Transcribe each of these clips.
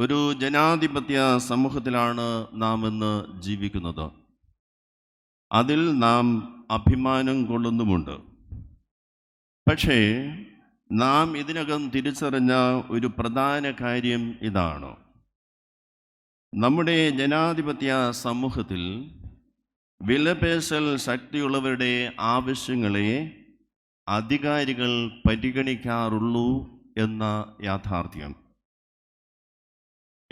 ഒരു ജനാധിപത്യ സമൂഹത്തിലാണ് നാം ഇന്ന് ജീവിക്കുന്നത്. അതിൽ നാം അഭിമാനം കൊള്ളുന്നുമുണ്ട്. പക്ഷേ നാം ഇതിനകം തിരിച്ചറിഞ്ഞ ഒരു പ്രധാന കാര്യം ഇതാണ്. നമ്മുടെ ജനാധിപത്യ സമൂഹത്തിൽ വിലപേശൽ ശക്തിയുള്ളവരുടെ ആവശ്യങ്ങളെ അധികാരികൾ പരിഗണിക്കാറുള്ളൂ എന്ന യാഥാർത്ഥ്യം.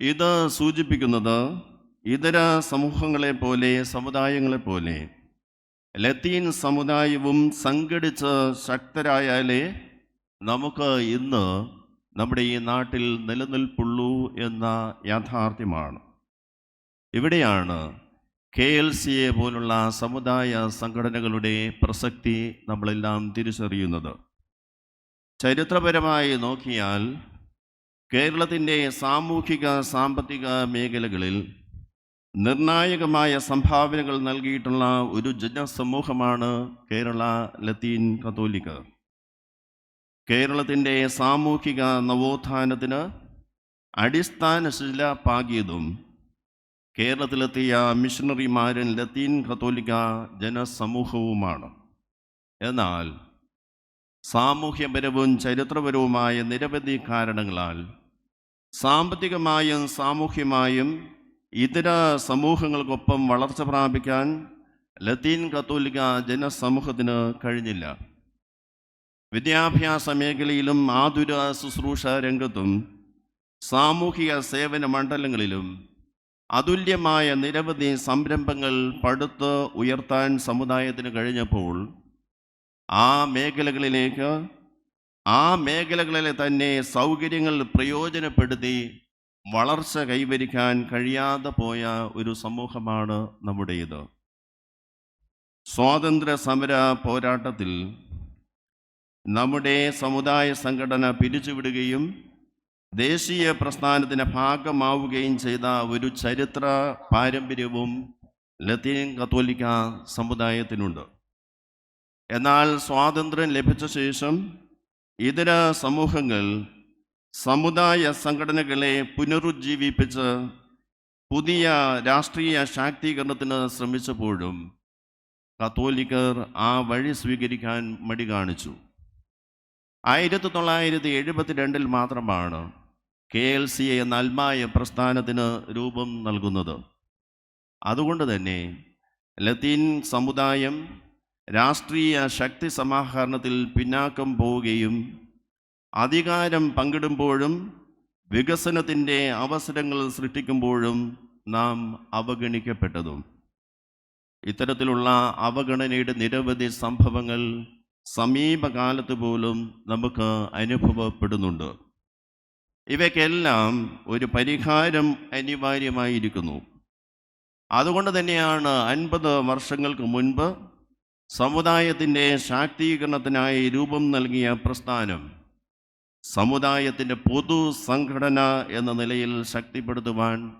ഇത് സൂചിപ്പിക്കുന്നത് ഇതര സമൂഹങ്ങളെ പോലെ സമുദായങ്ങളെ പോലെ. ലത്തീൻ സമുദായവും സംഘടിച്ച് ശക്തരായാലേ നമുക്ക് ഇന്ന് നമ്മുടെ ഈ നാട്ടിൽ നിലനിൽപ്പുള്ളൂ എന്ന യാഥാർത്ഥ്യമാണ്. ഇവിടെയാണ് കെ എൽ സി എ പോലുള്ള സമുദായ സംഘടനകളുടെ പ്രസക്തി നമ്മളെല്ലാം തിരിച്ചറിയുന്നത്. ചരിത്രപരമായി നോക്കിയാൽ കേരളത്തിന്റെ സാമൂഹിക സാമ്പത്തിക മേഖലകളിൽ നിർണായകമായ സംഭാവനകൾ നൽകിയിട്ടുള്ള ഒരു ജനസമൂഹമാണ് കേരള ലത്തീൻ കത്തോലിക്ക. കേരളത്തിന്റെ സാമൂഹിക നവോത്ഥാനത്തിന് അടിസ്ഥാന ശില പാകിയതും കേരളത്തിലെത്തിയ മിഷണറിമാരൻ ലത്തീൻ കത്തോലിക്ക ജനസമൂഹവുമാണ്. എന്നാൽ സാമൂഹ്യപരവും ചരിത്രപരവുമായ നിരവധി കാരണങ്ങളാൽ സാമ്പത്തികമായും സാമൂഹ്യമായും ഇതര സമൂഹങ്ങൾക്കൊപ്പം വളർച്ച പ്രാപിക്കാൻ ലത്തീൻ കത്തോലിക്ക ജനസമൂഹത്തിന് കഴിഞ്ഞില്ല. വിദ്യാഭ്യാസ മേഖലയിലും ആതുര ശുശ്രൂഷ രംഗത്തും സാമൂഹിക സേവന മണ്ഡലങ്ങളിലും അതുല്യമായ നിരവധി സംരംഭങ്ങൾ പടുത്ത് ഉയർത്താൻ സമുദായത്തിന് കഴിഞ്ഞപ്പോൾ ആ മേഖലകളിലേക്ക് ആ മേഖലകളിലെ തന്നെ സൗകര്യങ്ങൾ പ്രയോജനപ്പെടുത്തി വളർച്ച കൈവരിക്കാൻ കഴിയാതെ പോയ ഒരു സമൂഹമാണ് നമ്മുടേത്. സ്വാതന്ത്ര്യ സമര പോരാട്ടത്തിൽ നമ്മുടെ സമുദായ സംഘടന പിരിച്ചുവിടുകയും ദേശീയ പ്രസ്ഥാനത്തിന് ഭാഗമാവുകയും ചെയ്ത ഒരു ചരിത്ര പാരമ്പര്യവും ലത്തീൻ കത്തോലിക്ക സമുദായത്തിനുണ്ട്. എന്നാൽ സ്വാതന്ത്ര്യം ലഭിച്ച ശേഷം ഇതര സമൂഹങ്ങൾ സമുദായ സംഘടനകളെ പുനരുജ്ജീവിപ്പിച്ച് പുതിയ രാഷ്ട്രീയ ശാക്തീകരണത്തിന് ശ്രമിച്ചപ്പോഴും കത്തോലിക്കർ ആ വഴി സ്വീകരിക്കാൻ മടി കാണിച്ചു. ആയിരത്തി തൊള്ളായിരത്തി എഴുപത്തിരണ്ടിൽ മാത്രമാണ് കെ എൽ സി എന്ന അൽമായ പ്രസ്ഥാനത്തിന് രൂപം നൽകുന്നത്. അതുകൊണ്ട് തന്നെ ലത്തീൻ സമുദായം രാഷ്ട്രീയ ശക്തി സമാഹരണത്തിൽ പിന്നാക്കം പോവുകയും അധികാരം പങ്കിടുമ്പോഴും വികസനത്തിന്റെ അവസരങ്ങൾ സൃഷ്ടിക്കുമ്പോഴും നാം അവഗണിക്കപ്പെട്ടതും. ഇത്തരത്തിലുള്ള അവഗണനയുടെ നിരവധി സംഭവങ്ങൾ സമീപകാലത്ത് പോലും നമുക്ക് അനുഭവപ്പെടുന്നുണ്ട്. ഇവയ്ക്കെല്ലാം ഒരു പരിഹാരം അനിവാര്യമായിരിക്കുന്നു. അതുകൊണ്ട് തന്നെയാണ് അൻപത് വർഷങ്ങൾക്ക് മുൻപ് സമുദായത്തിന്റെ ശാക്തീകരണത്തിനായി രൂപം നൽകിയ പ്രസ്ഥാനം സമുദായത്തിന്റെ പൊതു സംഘടന എന്ന നിലയിൽ ശക്തിപ്പെടുത്തുവാൻ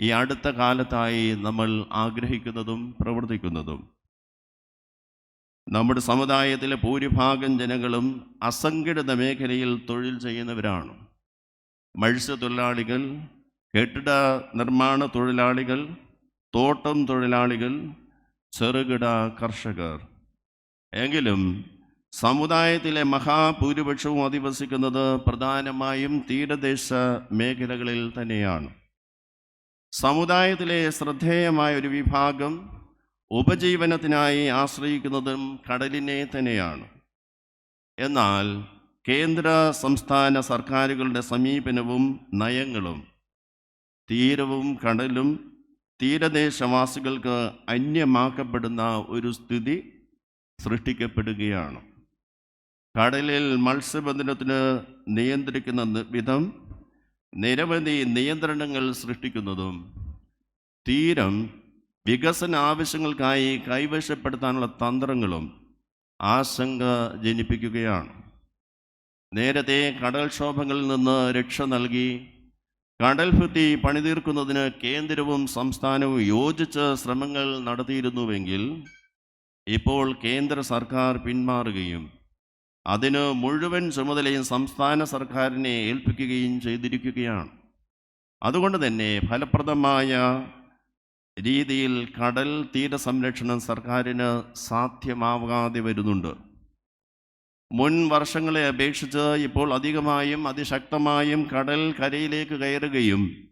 ഈ അടുത്ത കാലത്തായി നമ്മൾ ആഗ്രഹിക്കുന്നതും പ്രവർത്തിക്കുന്നതും. നമ്മുടെ സമുദായത്തിലെ ഭൂരിഭാഗം ജനങ്ങളും അസംഘടിത മേഖലയിൽ തൊഴിൽ ചെയ്യുന്നവരാണ്. മത്സ്യത്തൊഴിലാളികൾ കെട്ടിട നിർമ്മാണ തൊഴിലാളികൾ തോട്ടം തൊഴിലാളികൾ ചെറുകിട കർഷകർ. എങ്കിലും സമുദായത്തിലെ മഹാഭൂരിപക്ഷവും അധിവസിക്കുന്നത് പ്രധാനമായും തീരദേശ മേഖലകളിൽ തന്നെയാണ്. സമുദായത്തിലെ ശ്രദ്ധേയമായ ഒരു വിഭാഗം ഉപജീവനത്തിനായി ആശ്രയിക്കുന്നതും കടലിനെ തന്നെയാണ്. എന്നാൽ കേന്ദ്ര സംസ്ഥാന സർക്കാരുകളുടെ സമീപനവും നയങ്ങളും തീരവും കടലും തീരദേശവാസികൾക്ക് അന്യമാക്കപ്പെടുന്ന ഒരു സ്ഥിതി സൃഷ്ടിക്കപ്പെടുകയാണ്. കടലിൽ മത്സ്യബന്ധനത്തിന് നിയന്ത്രിക്കുന്ന വിധം നിരവധി നിയന്ത്രണങ്ങൾ സൃഷ്ടിക്കുന്നതും തീരം വികസന ആവശ്യങ്ങൾക്കായി കൈവശപ്പെടുത്താനുള്ള തന്ത്രങ്ങളും ആശങ്ക ജനിപ്പിക്കുകയാണ്. നേരത്തെ കടൽക്ഷോഭങ്ങളിൽ നിന്ന് രക്ഷ നൽകി കടൽ ഭിത്തി പണിതീർക്കുന്നതിന് കേന്ദ്രവും സംസ്ഥാനവും യോജിച്ച് ശ്രമങ്ങൾ നടത്തിയിരുന്നുവെങ്കിൽ ഇപ്പോൾ കേന്ദ്ര സർക്കാർ പിന്മാറുകയും അതിന് മുഴുവൻ ചുമതലയും സംസ്ഥാന സർക്കാരിനെ ഏൽപ്പിക്കുകയും ചെയ്തിരിക്കുകയാണ്. അതുകൊണ്ട് തന്നെ ഫലപ്രദമായ രീതിയിൽ കടൽ തീര സംരക്ഷണം സർക്കാരിന് സാധ്യമാകാതെ വരുന്നുണ്ട്. മുൻ വർഷങ്ങളെ അപേക്ഷിച്ച് ഇപ്പോൾ അധികമായും അതിശക്തമായും കടൽ കരയിലേക്ക് കയറുകയും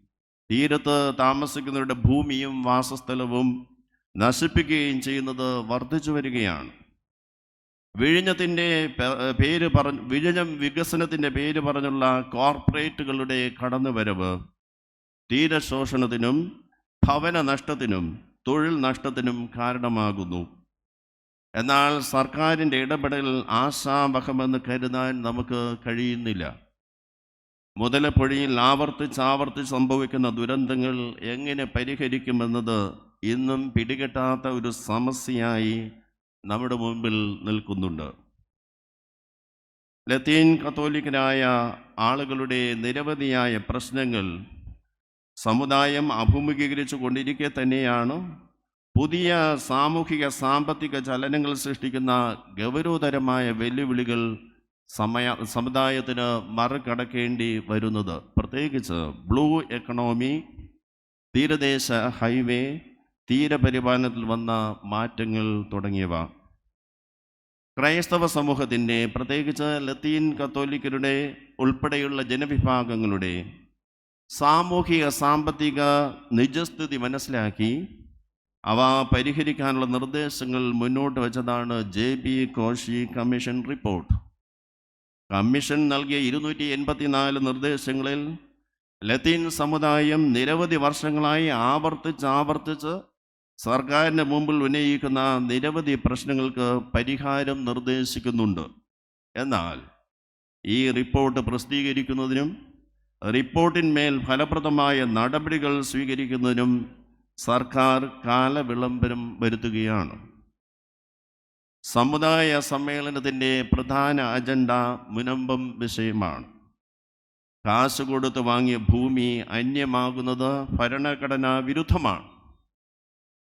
തീരത്ത് താമസിക്കുന്നവരുടെ ഭൂമിയും വാസസ്ഥലവും നശിപ്പിക്കുകയും ചെയ്യുന്നത് വർദ്ധിച്ചു വരികയാണ്. വിഴിഞ്ഞത്തിന്റെ പേര് പറഞ്ഞ് വിഴിഞ്ഞം വികസനത്തിന്റെ പേര് പറഞ്ഞുള്ള കോർപ്പറേറ്റുകളുടെ കടന്നുവരവ് തീരശോഷണത്തിനും ഭവന നഷ്ടത്തിനും തൊഴിൽ നഷ്ടത്തിനും കാരണമാകുന്നു. എന്നാൽ സർക്കാരിന്റെ ഇടപെടൽ ആശാവഹമെന്ന് കരുതാൻ നമുക്ക് കഴിയുന്നില്ല. മുതലപ്പൊഴിയിൽ ആവർത്തിച്ച് ആവർത്തിച്ച് സംഭവിക്കുന്ന ദുരന്തങ്ങൾ എങ്ങനെ പരിഹരിക്കുമെന്നത് ഇന്നും പിടികെട്ടാത്ത ഒരു സമസ്യയായി നമ്മുടെ മുമ്പിൽ നിൽക്കുന്നുണ്ട്. ലത്തീൻ കത്തോലിക്കരായ ആളുകളുടെ നിരവധിയായ പ്രശ്നങ്ങൾ സമുദായം അഭിമുഖീകരിച്ചു കൊണ്ടിരിക്കെ തന്നെയാണ് പുതിയ സാമൂഹിക സാമ്പത്തിക ചലനങ്ങൾ സൃഷ്ടിക്കുന്ന ഗൗരവതരമായ വെല്ലുവിളികൾ സമയ സമുദായത്തിന് മറികടക്കേണ്ടി വരുന്നത്. പ്രത്യേകിച്ച് ബ്ലൂ എക്കണോമി തീരദേശ ഹൈവേ തീരപരിപാലനത്തിൽ വന്ന മാറ്റങ്ങൾ തുടങ്ങിയവ. ക്രൈസ്തവ സമൂഹത്തിന്റെ പ്രത്യേകിച്ച് ലത്തീൻ കത്തോലിക്കരുടെ ഉൾപ്പെടെയുള്ള ജനവിഭാഗങ്ങളുടെ സാമൂഹിക സാമ്പത്തിക നിജസ്ഥിതി മനസ്സിലാക്കി അവ പരിഹരിക്കാനുള്ള നിർദ്ദേശങ്ങൾ മുന്നോട്ട് വെച്ചതാണ് J B Koshy commission report. Commission നൽകിയ ഇരുന്നൂറ്റി എൺപത്തിനാല് നിർദ്ദേശങ്ങളിൽ ലത്തീൻ സമുദായം നിരവധി വർഷങ്ങളായി ആവർത്തിച്ച് ആവർത്തിച്ച് സർക്കാരിന്റെ മുമ്പിൽ ഉന്നയിക്കുന്ന നിരവധി പ്രശ്നങ്ങൾക്ക് പരിഹാരം നിർദ്ദേശിക്കുന്നുണ്ട്. എന്നാൽ ഈ റിപ്പോർട്ട് പ്രസിദ്ധീകരിക്കുന്നതിനും റിപ്പോർട്ടിന്മേൽ ഫലപ്രദമായ നടപടികൾ സ്വീകരിക്കുന്നതിനും സർക്കാർ കാലവിളംബരം വരുത്തുകയാണ്. സമുദായ സമ്മേളനത്തിന്റെ പ്രധാന അജണ്ട മുനമ്പം വിഷയമാണ്. കാശ് കൊടുത്ത് വാങ്ങിയ ഭൂമി അന്യമാകുന്നത് ഭരണഘടനാ വിരുദ്ധമാണ്.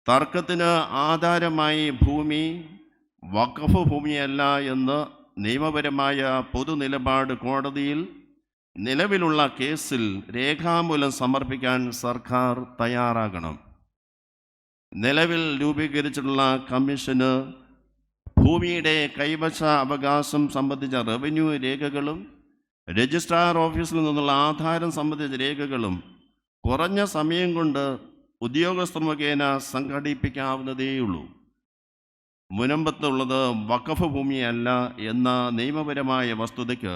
തർക്കത്തിന് ആധാരമായി ഭൂമി വഖഫ് ഭൂമിയല്ല എന്ന് നിയമപരമായ പൊതുനിലപാട് കോടതിയിൽ നിലവിലുള്ള കേസിൽ രേഖാമൂലം സമർപ്പിക്കാൻ സർക്കാർ തയ്യാറാകണം. നിലവിൽ രൂപീകരിച്ചിട്ടുള്ള കമ്മീഷന് ഭൂമിയുടെ കൈവശ അവകാശം സംബന്ധിച്ച റവന്യൂ രേഖകളും രജിസ്ട്രാർ ഓഫീസിൽ നിന്നുള്ള ആധാരം സംബന്ധിച്ച രേഖകളും കുറഞ്ഞ സമയം കൊണ്ട് ഉദ്യോഗസ്ഥർ മുഖേന സംഘടിപ്പിക്കാവുന്നതേയുള്ളൂ. മുനമ്പത്തുള്ളത് വഖഫ് ഭൂമിയല്ല എന്ന നിയമപരമായ വസ്തുതയ്ക്ക്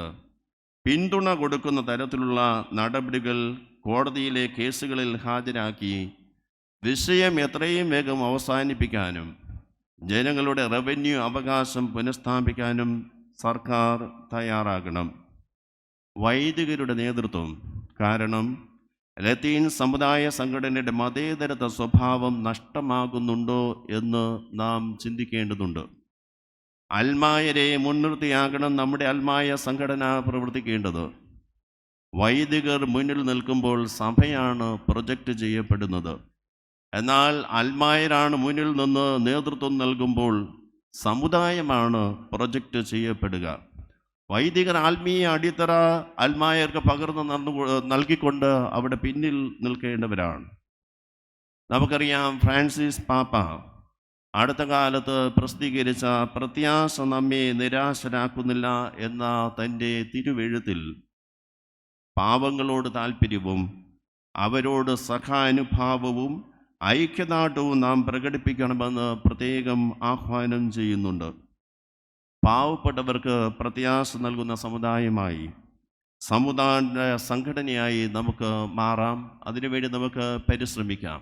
പിന്തുണ കൊടുക്കുന്ന തരത്തിലുള്ള നടപടികൾ കോടതിയിലെ കേസുകളിൽ ഹാജരാക്കി വിഷയം എത്രയും വേഗം അവസാനിപ്പിക്കാനും ജനങ്ങളുടെ റവന്യൂ അവകാശം പുനഃസ്ഥാപിക്കാനും സർക്കാർ തയ്യാറാകണം. വൈദികരുടെ നേതൃത്വം കാരണം ലത്തീൻ സമുദായ സംഘടനയുടെ മതേതരത്വ സ്വഭാവം നഷ്ടമാകുന്നുണ്ടോ എന്ന് നാം ചിന്തിക്കേണ്ടതുണ്ട്. അൽമായരെ മുൻനിർത്തിയാകണം നമ്മുടെ അൽമായ സംഘടന പ്രവർത്തിക്കേണ്ടത്. വൈദികർ മുന്നിൽ നിൽക്കുമ്പോൾ സഭയാണ് പ്രൊജക്റ്റ് ചെയ്യപ്പെടുന്നത്. എന്നാൽ അൽമായരാണ് മുന്നിൽ നിന്ന് നേതൃത്വം നൽകുമ്പോൾ സമുദായമാണ് പ്രൊജക്റ്റ് ചെയ്യപ്പെടുക. വൈദികർ ആത്മീയ അടിത്തറ അൽമായർക്ക് പകർന്നു നടന്നു നൽകിക്കൊണ്ട് അവിടെ പിന്നിൽ നിൽക്കേണ്ടവരാണ്. നമുക്കറിയാം ഫ്രാൻസിസ് പാപ്പ അടുത്ത കാലത്ത് പ്രസിദ്ധീകരിച്ച പ്രത്യാശ നമ്മെ നിരാശരാക്കുന്നില്ല എന്ന തന്റെ തിരുവെഴുത്തിൽ പാവങ്ങളോട് താല്പര്യവും അവരോട് സഹാനുഭാവവും ഐക്യദാർഢ്യവും നാം പ്രകടിപ്പിക്കണമെന്ന് പ്രത്യേകം ആഹ്വാനം ചെയ്യുന്നുണ്ട്. പാവപ്പെട്ടവർക്ക് പ്രത്യാശ നൽകുന്ന സമുദായമായി സമുദായ സംഘടനയായി നമുക്ക് മാറാം. അതിനുവേണ്ടി നമുക്ക് പരിശ്രമിക്കാം.